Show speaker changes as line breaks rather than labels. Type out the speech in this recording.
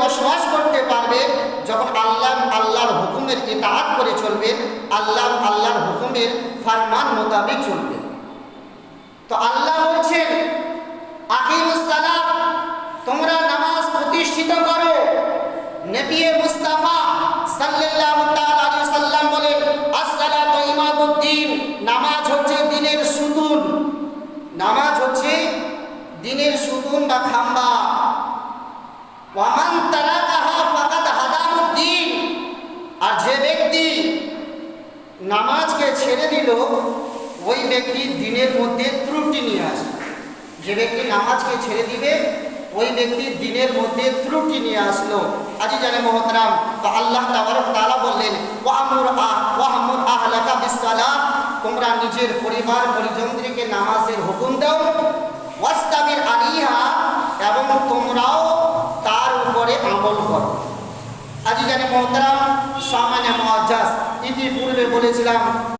বসবাস করতে পারবেন যখন আল্লাহ আল্লাহর হুকুমের ইতাহাত করে চলবেন আল্লাহ আল্লাহর হুকুমের ফারমান মোতাবেক চলবেন তো আল্লাহ বলছেন তোমরা নামাজ প্রতিষ্ঠিত করো। নবিয়ে মুস্তাফা তাআলা আলাইহি সাল্লাম বলেন, আসসালাতু নামাজ হচ্ছে দিনের সুতুন নামাজ হচ্ছে দিনের সুতুন বা খাম্বা ওয়ামান ফাকাদ হাদামুদ্দিন আর যে ব্যক্তি নামাজকে ছেড়ে দিল, ওই ব্যক্তি দিনের মধ্যে ত্রুটি নিয়ে আসবে। যে ব্যক্তি নামাজকে ছেড়ে দিবে, ওই ব্যক্তি দিনের মধ্যে ত্রুটি নিয়ে আসলো। আজি জানে মহতরাম, তো আল্লাহ তাবারক তাআলা বললেন, ওয়ামুর আহ, ওয়ামুর আহলাকা বিসসালাত তোমরা নিজের পরিবার পরিজনদেরকে নামাজের হুকুম দাও ওয়াস্তাবির আলিহা, এবং তোমরাও তার আমল কর। আজি জানে মহতরাম সামান্য মহাজাস ইতিপূর্বে বলেছিলাম